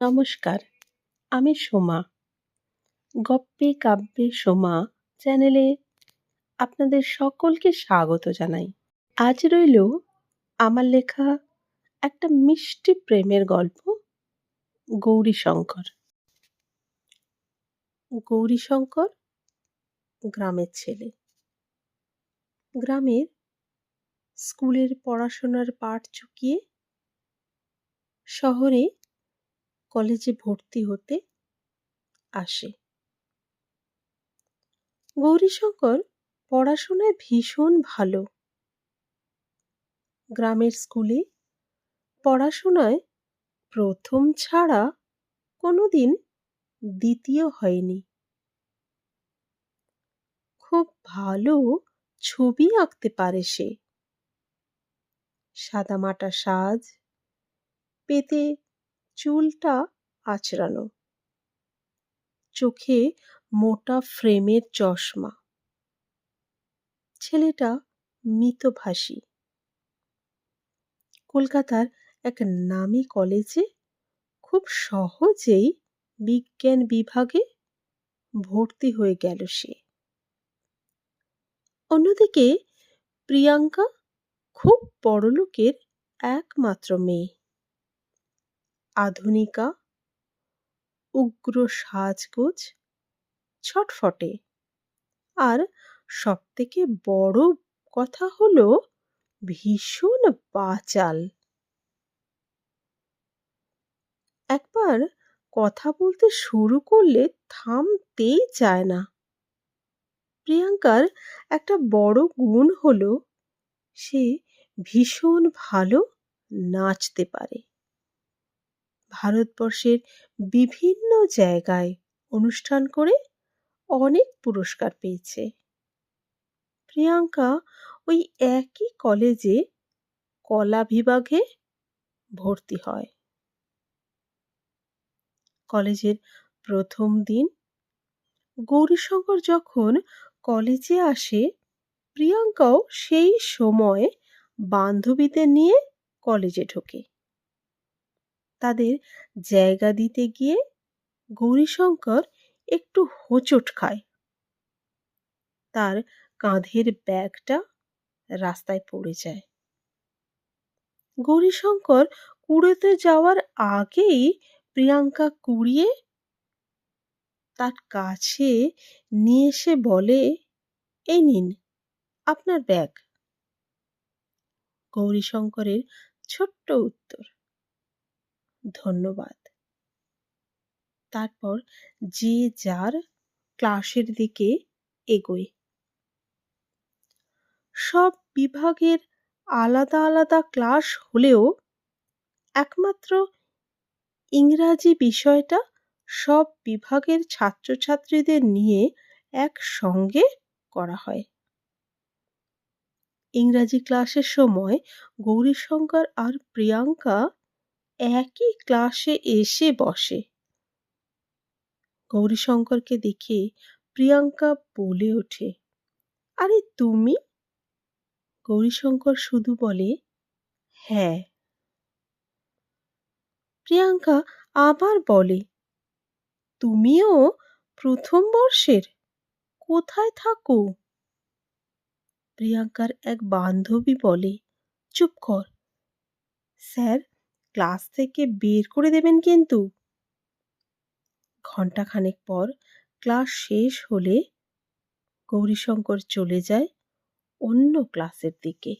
নমস্কার, আমি সোমা। গপ্পে কাব্যে সোমা চ্যানেলে আপনাদের সকলকে স্বাগত জানাই। আজ রইল আমার লেখা একটা মিষ্টি প্রেমের গল্প, গৌরীশঙ্কর। গৌরীশঙ্কর গ্রামের ছেলে। গ্রামের স্কুলের পড়াশোনার পাঠ চুকিয়ে শহরে কলেজে ভর্তি হতে আসে। গৌরীশঙ্কর পড়াশোনায় ভীষণ ভালো। গ্রামের স্কুলে পড়াশোনায় প্রথম ছাড়া কোনোদিন দ্বিতীয় হয়নি। খুব ভালো ছবি আঁকতে পারে সে। সাদামাটা সাজ, পেতে চুলটা আঁচড়ানো। চোখে মোটা ফ্রেমের চশমা। ছেলেটা মিতভাষী। কলকাতার এক নামী কলেজে খুব সহজেই বিজ্ঞান বিভাগে ভর্তি হয়ে গেল সে। অন্যদিকে প্রিয়াঙ্কা খুব বড়লোকের একমাত্র মেয়ে। আধুনিকা, উগ্র সাজগোজ, ছটফটে। আর সবথেকে বড় কথা হলো ভীষণ বাচাল একবার কথা বলতে শুরু করলে থামতেই চায় না। প্রিয়াঙ্কার একটা বড় গুণ হলো, সে ভীষণ ভালো নাচতে পারে। ভারতবর্ষের বিভিন্ন জায়গায় অনুষ্ঠান করে অনেক পুরস্কার পেয়েছে। প্রিয়াঙ্কা ওই একই কলেজে কলা বিভাগে ভর্তি হয়। কলেজের প্রথম দিন গৌরীশঙ্কর যখন কলেজে আসে, প্রিয়াঙ্কাও সেই সময় বান্ধবীদের নিয়ে কলেজে ঢোকে। তাদের জায়গা দিতে গিয়ে গৌরীশঙ্কর একটু হোঁচট খায়। তার কাঁধের ব্যাগটা রাস্তায় পড়ে যায়। গৌরীশঙ্কর কুড়োতে যাওয়ার আগেই প্রিয়াঙ্কা কুড়িয়ে তার কাছে নিয়ে এসে বলে, এই নিন, আপনার ব্যাগ। গৌরীশঙ্করের ছোট্ট উত্তর। ধন্যবাদ। তারপর যে যার ক্লাসের দিকে এগোয়। সব বিভাগের আলাদা আলাদা ক্লাস হলেও একমাত্র ইংরাজি বিষয়টা সব বিভাগের ছাত্রছাত্রীদের নিয়ে একসঙ্গে করা হয়। ইংরাজি ক্লাসের সময় গৌরীশঙ্কর আর প্রিয়াঙ্কা একই ক্লাসে এসে বসে। গৌরীশঙ্করকে দেখে প্রিয়াঙ্কা বলে ওঠে, আরে তুমি? গৌরীশঙ্কর শুধু বলে হ্যাঁ। প্রিয়াঙ্কা আবার বলে, তুমিও প্রথম বর্ষের? কোথায় থাকো? প্রিয়াঙ্কার এক বান্ধবী বলে, চুপ কর। স্যার ক্লাস থেকে বের করে দেবেন কিন্তু। ঘণ্টাখানেক পর ক্লাস শেষ হলে গৌরীশঙ্কর চলে যায় অন্য ক্লাসের দিকে।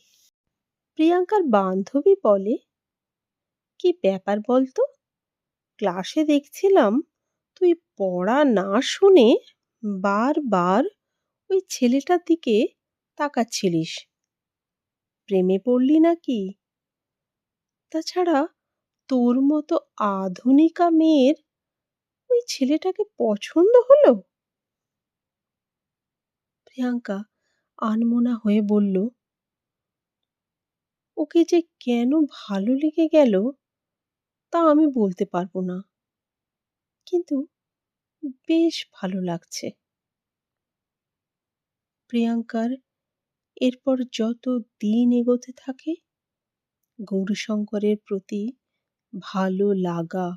প্রিয়াঙ্কার বান্ধবী বলে, কি ব্যাপার বলতো? ক্লাসে দেখছিলাম তুই পড়া না শুনে বারবার ওই ছেলেটার দিকে তাকাচ্ছিলিস। প্রেমে পড়লি নাকি? তাছাড়া তোর মতো আধুনিকা মেয়ের ওই ছেলেটাকে পছন্দ হলো? প্রিয়াঙ্কা আনমনা হয়ে বলল, ওকে যে কেন ভালো লেগে গেল তা আমি বলতে পারব না। কিন্তু বেশ ভালো লাগছে। প্রিয়াঙ্কার এরপর যত দিন এগোতে থাকে, গৌরীশঙ্করের প্রতি ভালো লাগা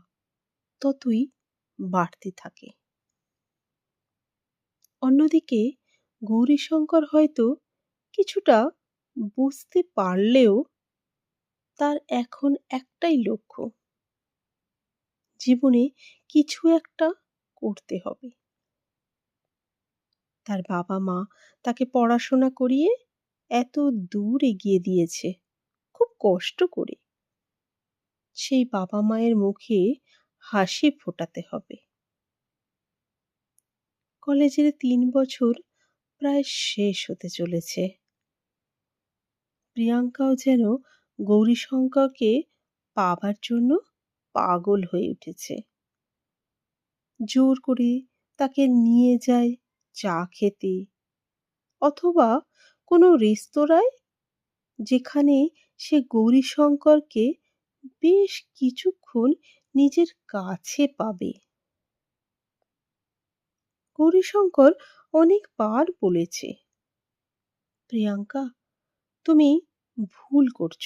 ততই বাড়তে থাকে। অন্যদিকে গৌরীশঙ্কর হয়তো কিছুটা বুঝতে পারলেও তার এখন একটাই লক্ষ্য, জীবনে কিছু একটা করতে হবে। তার বাবা মা তাকে পড়াশোনা করিয়ে এত দূর এগিয়ে দিয়েছে, খুব কষ্ট করে। সেই বাবা মায়ের মুখে হাসি ফোটাতে হবে। কলেজের তিন বছর প্রায় শেষ হতে চলেছে। প্রিয়াঙ্কাও যেন গৌরীশঙ্করকে পাবার জন্য পাগল হয়ে উঠেছে। জোর করে তাকে নিয়ে যায় চা খেতে অথবা কোনো রেস্তোরাঁয় যেখানে সে গৌরীশঙ্করকে বেশ কিছুক্ষণ নিজের কাছে পাবে। গৌরীশঙ্কর অনেকবার বলেছে, প্রিয়াঙ্কা, তুমি ভুল করছ।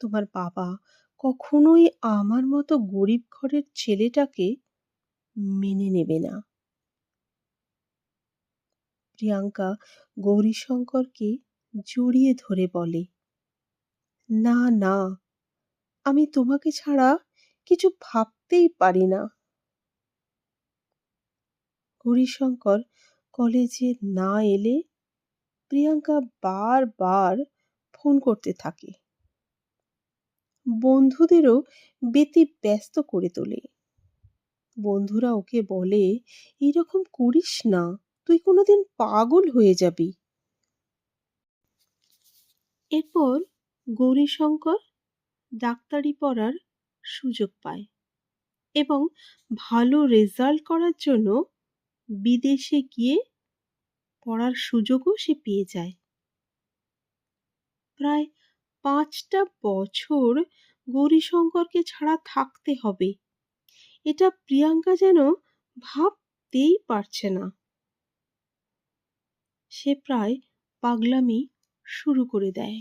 তোমার বাবা কখনোই আমার মতো গরিব ঘরের ছেলেটাকে মেনে নেবে না। প্রিয়াঙ্কা গৌরীশঙ্করকে জড়িয়ে ধরে বলে, না না আমি তোমাকে ছাড়া কিছু ভাবতেই পারি না। গৌরীশঙ্কর কলেজে না এলে প্রিয়াঙ্কা বারবার ফোন করতে থাকে। বন্ধুদেরও বেতি ব্যস্ত করে তোলে। বন্ধুরা ওকে বলে, এরকম করিস না, তুই কোনোদিন পাগল হয়ে যাবি। এরপর গৌরীশঙ্কর ডাক্তারি পড়ার সুযোগ পায় এবং ভালো রেজাল্ট করার জন্য বিদেশে গিয়ে পড়ার সুযোগও সে পেয়ে যায়। প্রায় পাঁচটা বছর গৌরীশঙ্করকে ছাড়া থাকতে হবে। এটা প্রিয়াঙ্কা যেন ভাবতেই পারছে না। সে প্রায় পাগলামি শুরু করে দেয়।